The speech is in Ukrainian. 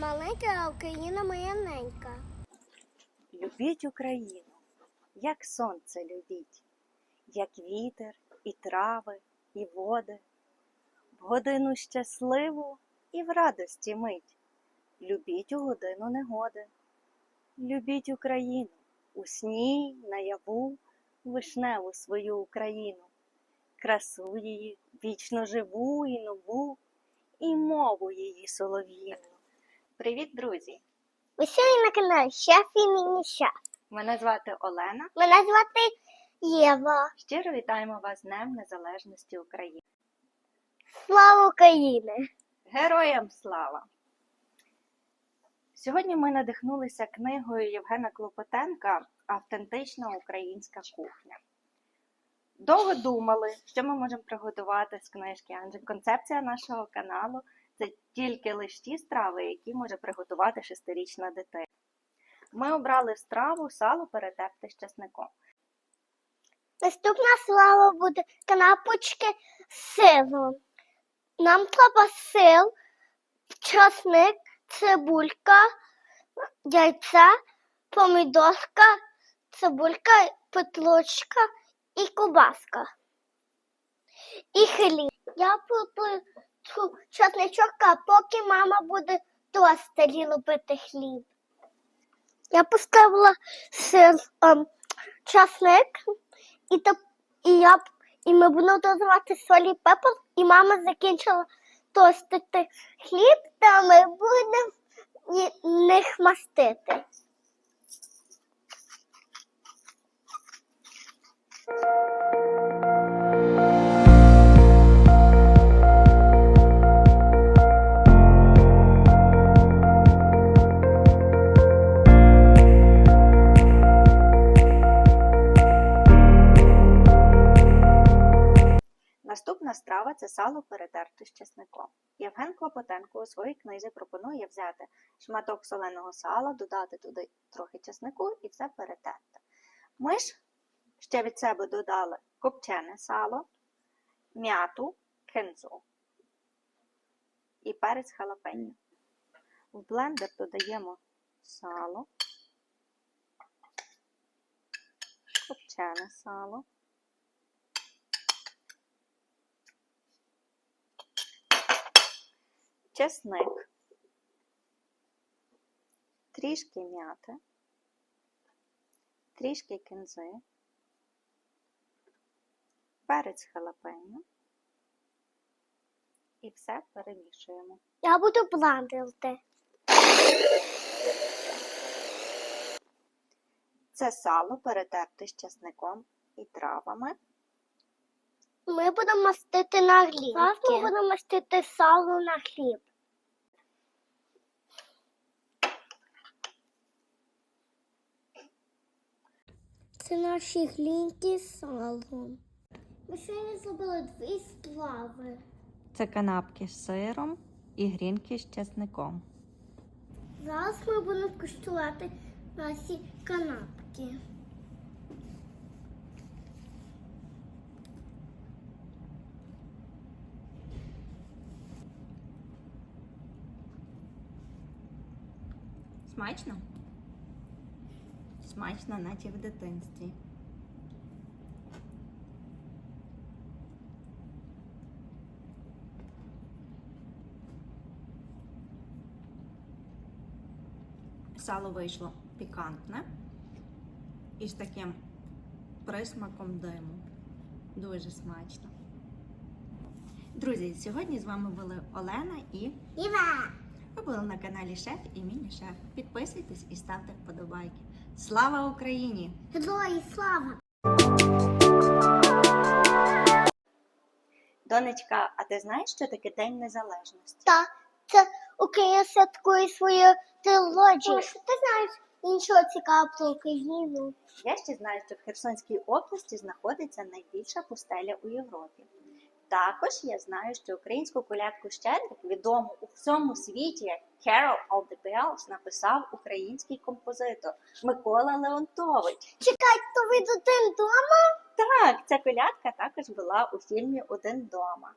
маленька, а Україна моя ненька. Любіть Україну, як сонце любіть, як вітер, і трави, і води, в годину щасливу і в радості мить. Любіть у годину негоди. Любіть Україну у сні, наяву, вишневу свою Україну, красу її, вічно живу і нову, і мову її солов'їну. Привіт, друзі! Ви сьогодні на каналі Шеф і Міні-Шеф. Мене звати Олена. Мене звати Єва. Щиро вітаємо вас з Днем Незалежності України. Слава Україні! Героям слава! Сьогодні ми надихнулися книгою Євгена Клопотенка Автентична українська кухня. Довго думали, що ми можемо приготувати з книжки, адже концепція нашого каналу це тільки лише ті страви, які може приготувати шестирічна дитина. Ми обрали страву сало перетерте з часником. Наступна слава буде канапочки з сиром. Нам треба сир, часник, цибулька, яйця, помідорка, цибулька, петрушка і кубаска. І хліб. Я плету часничок, а поки мама буде тостері робити хліб. Я поставила сир, ем, часник, і, то, і, я, і ми будемо додавати солі і пепер, і мама закінчила тостити хліб, та ми будемо них мастити. Наступна страва це сало перетерте з чесником. Євген Клопотенко у своїй книзі пропонує взяти шматок соленого сала, додати туди трохи чеснику і все перетерти. Ми ж ще від себе додали копчене сало, м'яту, кензу і перець халапеньо. В блендер додаємо сало, копчене сало. Чесник, трішки м'яти, трішки кінзи, перець халапеньо і все перемішуємо. Я буду бландити. Це сало перетерте з чесником і травами. Ми будемо мастити на хліб. Зараз ми будемо мастити сало на хліб. Це наші глінки з салом. Ми сьогодні зробили дві страви. Це канапки з сиром і грінки з чесником. Зараз ми будемо куштувати наші канапки. Смачно? Смачно, наче в дитинстві. Сало вийшло пікантне і з таким присмаком диму. Дуже смачно. Друзі, сьогодні з вами були Олена і Іва! Ви були на каналі Шеф і Міні-Шеф. Підписуйтесь і ставте вподобайки. Слава Україні! Герої слава! Донечка, а ти знаєш, що таке День Незалежності? Та це Україна святкує свою трилогію. Що ти знаєш іншого цікавого про Україну? Я ще знаю, що в Херсонській області знаходиться найбільша пустеля у Європі. Також я знаю, що українську колядку Щедрик відому у всьому світі як Carol of the Bells написав український композитор Микола Леонтович. Чекай, то ви один дома? Так, ця колядка також була у фільмі Один дома.